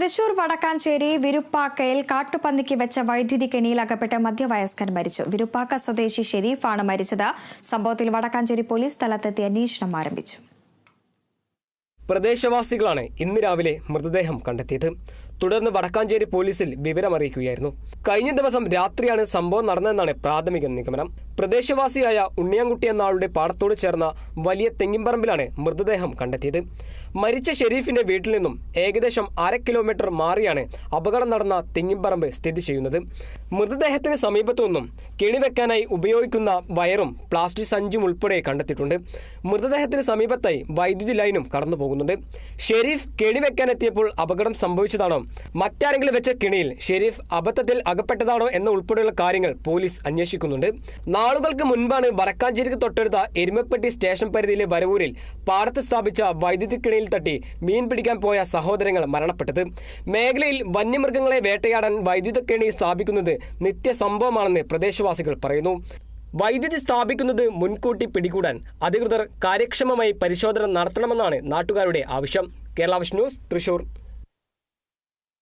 തൃശൂർ വടക്കാഞ്ചേരി വിരുപ്പാക്കയിൽ കാട്ടുപന്നിക്ക് വെച്ച വൈദ്യുതി കെണിയിൽ അകപ്പെട്ട് മധ്യവയസ്കൻ മരിച്ചു. വിരുപ്പാക്ക സ്വദേശി ഷെരീഫാണ് മരിച്ചത്. സംഭവത്തിൽ വടക്കാഞ്ചേരി പോലീസ് സ്ഥലത്തെത്തി അന്വേഷണം ആരംഭിച്ചു. പ്രദേശവാസികളാണ് ഇന്ന് രാവിലെ മൃതദേഹം കണ്ടെത്തിയത്. തുടർന്ന് വടക്കാഞ്ചേരി പോലീസിൽ വിവരമറിയിക്കുകയായിരുന്നു. കഴിഞ്ഞ ദിവസം രാത്രിയാണ് സംഭവം നടന്നതെന്നാണ് പ്രാഥമിക നിഗമനം. പ്രദേശവാസിയായ ഉണ്ണിയാൻകുട്ടി എന്ന ആളുടെ പാടത്തോട് ചേർന്ന വലിയ തെങ്ങിമ്പറമ്പിലാണ് മൃതദേഹം കണ്ടെത്തിയത്. മരിച്ച ഷെരീഫിന്റെ വീട്ടിൽ നിന്നും ഏകദേശം അര കിലോമീറ്റർ മാറിയാണ് അപകടം നടന്ന തിങ്ങിപ്പറമ്പ് സ്ഥിതി ചെയ്യുന്നത്. മൃതദേഹത്തിന് സമീപത്തു നിന്നും കെണിവെക്കാനായി ഉപയോഗിക്കുന്ന വയറും പ്ലാസ്റ്റിക് സഞ്ചും ഉൾപ്പെടെ കണ്ടെത്തിയിട്ടുണ്ട്. മൃതദേഹത്തിന് സമീപത്തായി വൈദ്യുതി ലൈനും കടന്നു പോകുന്നുണ്ട് ഷെരീഫ് കെണിവെക്കാനെത്തിയപ്പോൾ അപകടം സംഭവിച്ചതാണോ? മറ്റാരെങ്കിലും വെച്ച കെണിയിൽ ഷെരീഫ് അബദ്ധത്തിൽ അകപ്പെട്ടതാണോ എന്ന ഉൾപ്പെടെയുള്ള കാര്യങ്ങൾ പോലീസ് അന്വേഷിക്കുന്നുണ്ട്. നാളുകൾക്ക് മുൻപാണ് വടക്കാഞ്ചേരിക്ക് തൊട്ടടുത്ത എരുമപ്പെട്ടി സ്റ്റേഷൻ പരിധിയിലെ വരവൂരിൽ പാടത്ത് സ്ഥാപിച്ച വൈദ്യുതി കിണയിൽ തട്ടി മീൻ പിടിക്കാൻ പോയ സഹോദരങ്ങൾ മരണപ്പെട്ടത്. മേഖലയിൽ വന്യമൃഗങ്ങളെ വേട്ടയാടാൻ വൈദ്യുത കെണി സ്ഥാപിക്കുന്നത് നിത്യസംഭവമാണെന്ന് പ്രദേശവാസികൾ പറയുന്നു. വൈദ്യുതി സ്ഥാപിക്കുന്നത് മുൻകൂട്ടി പിടികൂടാൻ അധികൃതർ കാര്യക്ഷമമായി പരിശോധന നടത്തണമെന്നാണ് നാട്ടുകാരുടെ ആവശ്യം. കേരള ന്യൂസ് തൃശൂർ.